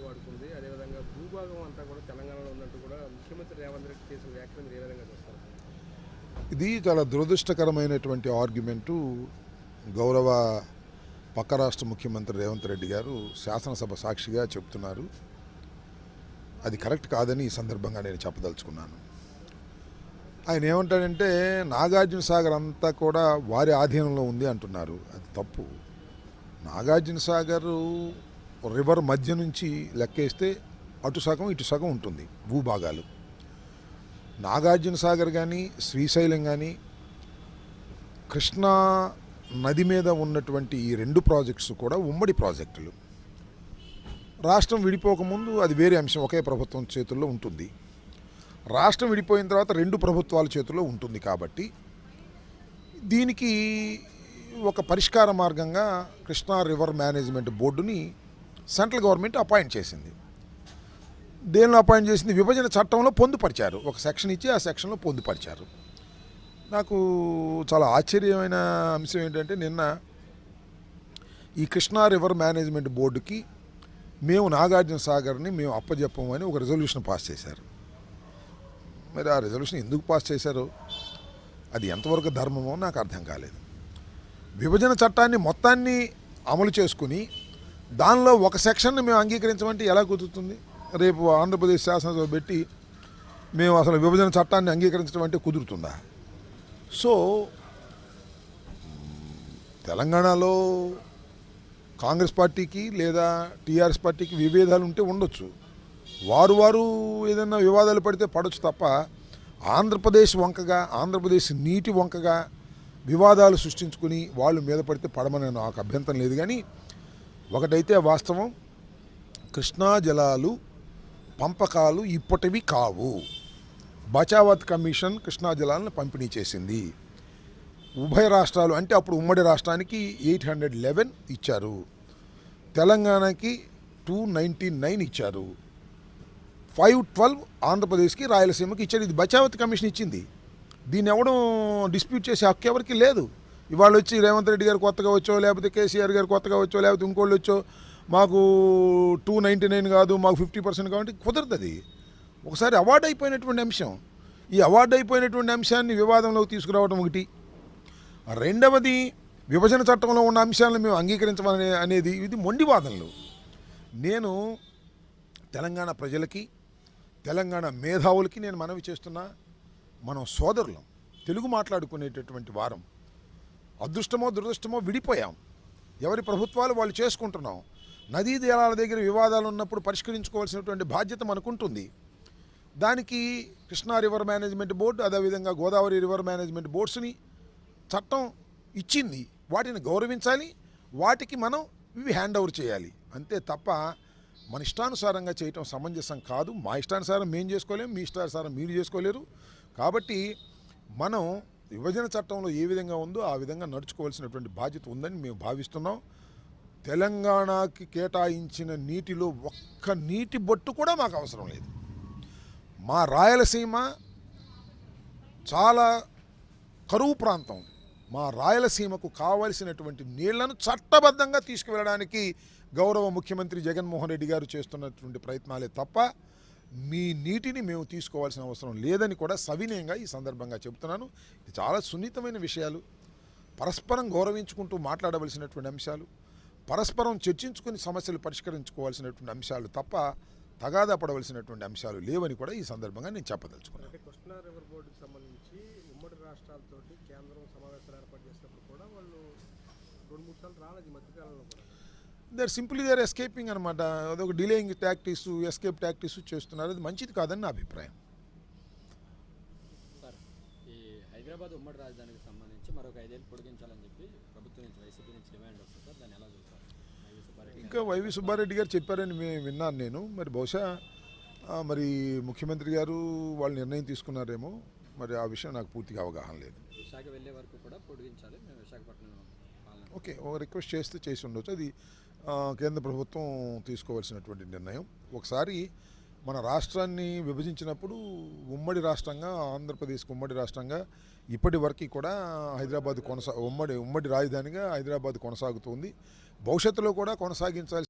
ఎక్కువ వాడుకుంది. అదేవిధంగా భూభాగం అంతా కూడా తెలంగాణలో ఉన్నట్టు కూడా ముఖ్యమంత్రి రేవంత్ రెడ్డి చేసిన వ్యాఖ్యలు మీరు ఏ విధంగా చూస్తారు? ఇది చాలా దురదృష్టకరమైనటువంటి ఆర్గ్యుమెంటు. గౌరవ పక్క రాష్ట్ర ముఖ్యమంత్రి రేవంత్ రెడ్డి గారు శాసనసభ సాక్షిగా చెప్తున్నారు. అది కరెక్ట్ కాదని ఈ సందర్భంగా నేను చెప్పదలుచుకున్నాను. ఆయన ఏమంటాడంటే నాగార్జునసాగర్ అంతా కూడా వారి ఆధీనంలో ఉంది అంటున్నారు. అది తప్పు. నాగార్జునసాగరు రివర్ మధ్య నుంచి లెక్కేస్తే అటు సగం ఇటు సగం ఉంటుంది భూభాగాలు. నాగార్జున సాగర్ కానీ శ్రీశైలం కానీ కృష్ణా నది మీద ఉన్నటువంటి ఈ రెండు ప్రాజెక్ట్స్ కూడా ఉమ్మడి ప్రాజెక్టులు. రాష్ట్రం విడిపోకముందు అది వేరే అంశం ఒకే ప్రభుత్వం చేతుల్లో ఉంటుంది. రాష్ట్రం విడిపోయిన తర్వాత రెండు ప్రభుత్వాల చేతుల్లో ఉంటుంది కాబట్టి దీనికి ఒక పరిష్కార మార్గంగా కృష్ణా రివర్ మేనేజ్మెంట్ బోర్డుని సెంట్రల్ గవర్నమెంట్ అపాయింట్ చేసింది. దేనిలో అపాయింట్ చేసింది? విభజన చట్టంలో పొందుపరిచారు. ఒక సెక్షన్ ఇచ్చి ఆ సెక్షన్లో పొందుపరిచారు. నాకు చాలా ఆశ్చర్యమైన అంశం ఏంటంటే నిన్న ఈ కృష్ణా రివర్ మేనేజ్మెంట్ బోర్డుకి మేము నాగార్జున సాగర్ని మేము అప్పజెప్పమని ఒక రెజల్యూషన్ పాస్ చేశారు. మరి ఆ రెజల్యూషన్ ఎందుకు పాస్ చేశారు? అది ఎంతవరకు ధర్మమో నాకు అర్థం కాలేదు. విభజన చట్టాన్ని మొత్తాన్ని అమలు చేసుకుని దానిలో ఒక సెక్షన్ని మేము అంగీకరించమంటే ఎలా కుదురుతుంది? రేపు ఆంధ్రప్రదేశ్ శాసనసభ పెట్టి మేము అసలు విభజన చట్టాన్ని అంగీకరించడం అంటే కుదురుతుందా? సో తెలంగాణలో కాంగ్రెస్ పార్టీకి లేదా టీఆర్ఎస్ పార్టీకి విభేదాలు ఉంటే ఉండొచ్చు. వారు వారు ఏదైనా వివాదాలు పడితే పడవచ్చు తప్ప ఆంధ్రప్రదేశ్ వంకగా ఆంధ్రప్రదేశ్ నీటి వంకగా వివాదాలు సృష్టించుకుని వాళ్ళు మీద పడితే పడమని నాకు అభ్యంతరం లేదు. కానీ ఒకటైతే వాస్తవం కృష్ణా జలాలు పంపకాలు ఇప్పటివి కావు. బచావత్ కమిషన్ కృష్ణా జలాలను పంపిణీ చేసింది. ఉభయ రాష్ట్రాలు అంటే అప్పుడు ఉమ్మడి రాష్ట్రానికి ఎయిట్ హండ్రెడ్ లెవెన్ ఇచ్చారు. తెలంగాణకి టూ నైంటీ నైన్ ఇచ్చారు. ఫైవ్ ట్వెల్వ్ ఆంధ్రప్రదేశ్కి రాయలసీమకి ఇచ్చారు. ఇది బచావత్ కమిషన్ ఇచ్చింది. దీన్ని ఎవడం డిస్ప్యూట్ చేసే హక్కు ఎవరికి లేదు. ఇవాళ వచ్చి రేవంత్ రెడ్డి గారు కొత్తగా వచ్చో లేకపోతే కేసీఆర్ గారు కొత్తగా వచ్చో లేకపోతే ఇంకోళ్ళు వచ్చో మాకు టూ నైంటీ నైన్ కాదు మాకు ఫిఫ్టీ పర్సెంట్ కాబట్టి కుదరదు అది ఒకసారి అవార్డు అయిపోయినటువంటి అంశం. ఈ అవార్డు అయిపోయినటువంటి అంశాన్ని వివాదంలోకి తీసుకురావడం ఒకటి. రెండవది విభజన చట్టంలో ఉన్న అంశాలను మేము అంగీకరించమని అనేది ఇది మొండి వాదనలు. నేను తెలంగాణ ప్రజలకి తెలంగాణ మేధావులకి నేను మనవి చేస్తున్నా. మనం సోదరులం. తెలుగు మాట్లాడుకునేటటువంటి వారం. అదృష్టమో దురదృష్టమో విడిపోయాం. ఎవరి ప్రభుత్వాలు వాళ్ళు చేసుకుంటున్నాం. నదీ జలాల దగ్గర వివాదాలు ఉన్నప్పుడు పరిష్కరించుకోవాల్సినటువంటి బాధ్యత మనకుంటుంది. దానికి కృష్ణా రివర్ మేనేజ్మెంట్ బోర్డు అదేవిధంగా గోదావరి రివర్ మేనేజ్మెంట్ బోర్డ్స్ని చట్టం ఇచ్చింది. వాటిని గౌరవించాలి. వాటికి మనం ఇవి హ్యాండ్ ఓవర్ చేయాలి. అంతే తప్ప మన ఇష్టానుసారంగా చేయటం సమంజసం కాదు. మా ఇష్టానుసారం మేము చేసుకోలేము మీ ఇష్టానుసారం మీరు చేసుకోలేరు. కాబట్టి మనం విభజన చట్టంలో ఏ విధంగా ఉందో ఆ విధంగా నడుచుకోవాల్సినటువంటి బాధ్యత ఉందని మేము భావిస్తున్నాం. తెలంగాణకి కేటాయించిన నీటిలో ఒక్క నీటి బొట్టు కూడా మాకు అవసరం లేదు. మా రాయలసీమ చాలా కరువు ప్రాంతం. మా రాయలసీమకు కావలసినటువంటి నీళ్ళను చట్టబద్ధంగా తీసుకువెళ్ళడానికి గౌరవ ముఖ్యమంత్రి జగన్మోహన్ రెడ్డి గారు చేస్తున్నటువంటి ప్రయత్నాలే తప్ప మీ నీటిని మేము తీసుకోవాల్సిన అవసరం లేదని కూడా సవినయంగా ఈ సందర్భంగా చెబుతున్నాను. ఇది చాలా సున్నితమైన విషయాలు. పరస్పరం గౌరవించుకుంటూ మాట్లాడవలసినటువంటి అంశాలు పరస్పరం చర్చించుకుని సమస్యలు పరిష్కరించుకోవాల్సినటువంటి అంశాలు తప్ప తగాదా పడవలసినటువంటి అంశాలు లేవని కూడా ఈ సందర్భంగా నేను చెప్పదలుచుకున్నాను. కృష్ణా రివర్ బోర్డుకి సంబంధించి ఉమ్మడి రాష్ట్రాలతోటి కేంద్రం సమావేశాలు ఏర్పాటు చేసినప్పుడు కూడా వాళ్ళు రెండు మూడు సార్లు రాలేదు మధ్యకాలంలో కూడా. దర్ సింప్లీ దర్ ఎస్కేపింగ్ అనమాట అదొక డిలేయింగ్ టాక్టిక్స్ ఎస్కేప్ టాక్టిక్స్ చేస్తున్నారు. అది మంచిది కాదని నా అభిప్రాయం. హైదరాబాద్ ఉమ్మడి రాజధానికి సంబంధించి మరొక ఐదేళ్ళు పొడిగించాలని చెప్పి ప్రభుత్వం నుంచి వైసీపీ నుంచి డిమాండ్ వస్తుంది సార్. దాన్ని ఎలా చూస్తారు? ఇంకా వైవి సుబ్బారెడ్డి గారు చెప్పారని విన్నాను నేను. మరి బహుశా మరి ముఖ్యమంత్రి గారు వాళ్ళు నిర్ణయం తీసుకున్నారేమో. మరి ఆ విషయం నాకు పూర్తిగా అవగాహన లేదు. విశాఖ వెళ్ళే వరకు కూడా పొడిగించాలి. మేము విశాఖపట్నం ఓకే ఒక రిక్వెస్ట్ చేస్తే చేసి ఉండొచ్చు. అది కేంద్ర ప్రభుత్వం తీసుకోవాల్సినటువంటి నిర్ణయం. ఒకసారి మన రాష్ట్రాన్ని విభజించినప్పుడు ఉమ్మడి రాష్ట్రంగా ఆంధ్రప్రదేశ్కి ఉమ్మడి రాష్ట్రంగా ఇప్పటి వరకు కూడా హైదరాబాద్ కొనసా ఉమ్మడి ఉమ్మడి రాజధానిగా హైదరాబాద్ కొనసాగుతుంది. భవిష్యత్తులో కూడా కొనసాగించాల్సి